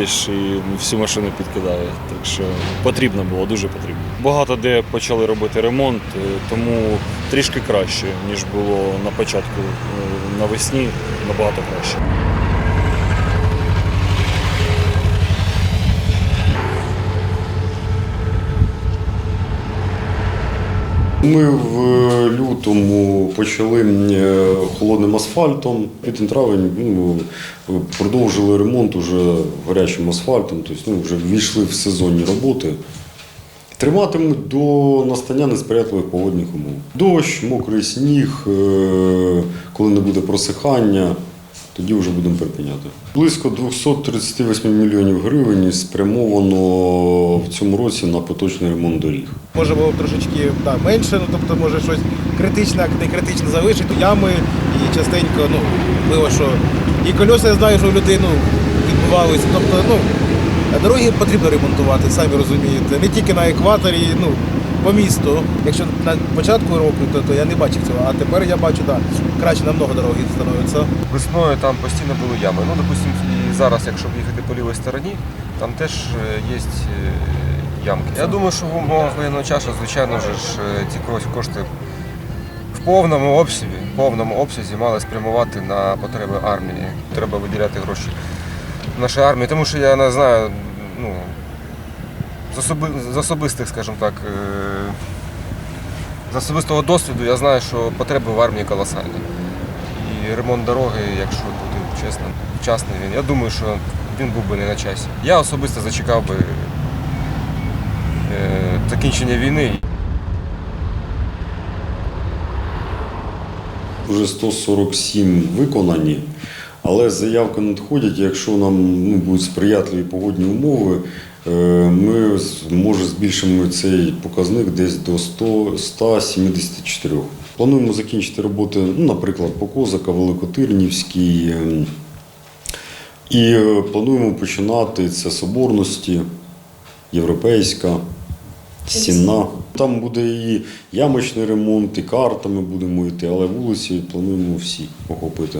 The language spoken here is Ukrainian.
їдеш і всі машини підкидає. Так що потрібно було, дуже потрібно. Багато де почали робити ремонт, е, тому трішки краще, ніж було на початку е, навесні, набагато краще. Ми в лютому почали е, холодним асфальтом. Під травень ну, продовжили ремонт уже гарячим асфальтом, тобто ну, вже ввійшли в сезонні роботи. Триматимуть до настання несприятливих погодних умов. Дощ, мокрий сніг, е, коли не буде просихання, тоді вже будемо припиняти. Близько 238 мільйонів гривень спрямовано в цьому році на поточний ремонт доріг. Може було трошечки да, менше, ну тобто може щось критичне, не критичне залишити. Ями і частенько, ну, було, що і кольоса я знаю, що у людей ну, відбувалися. Тобто, ну, дороги потрібно ремонтувати, самі розумієте. Не тільки на екваторі, ну, по місту. Якщо на початку року, то, то я не бачив цього. А тепер я бачу, так, краще намного дороги становиться. Весною там постійно були ями. Ну, допустим, і зараз, якщо їхати по лівій стороні, там теж є ямки. Я думаю, що в умовах воєнного часу, звичайно ж, е, ці кошти в повному обсязі, в повному обсязі мали спрямувати на потреби армії. Треба виділяти гроші нашій армії, тому що я не знаю, ну, з, особи, з особистих, скажімо так, е, з особистого досвіду я знаю, що потреби в армії колосальні. І ремонт дороги, якщо бути чесним, вчасний він, я думаю, що він був би не на часі. Я особисто зачекав би е, закінчення війни. Вже 147 виконані, але заявки надходять. Якщо нам ну, будуть сприятливі погодні умови, е, ми може збільшимо цей показник десь до 100, 174. Плануємо закінчити роботи, ну, наприклад, по Козака, Великотирнівській. е, І е, плануємо починати це Соборності, Європейська. Стіна. Там буде і ямочний ремонт, і картами будемо йти, але вулиці плануємо всі охопити.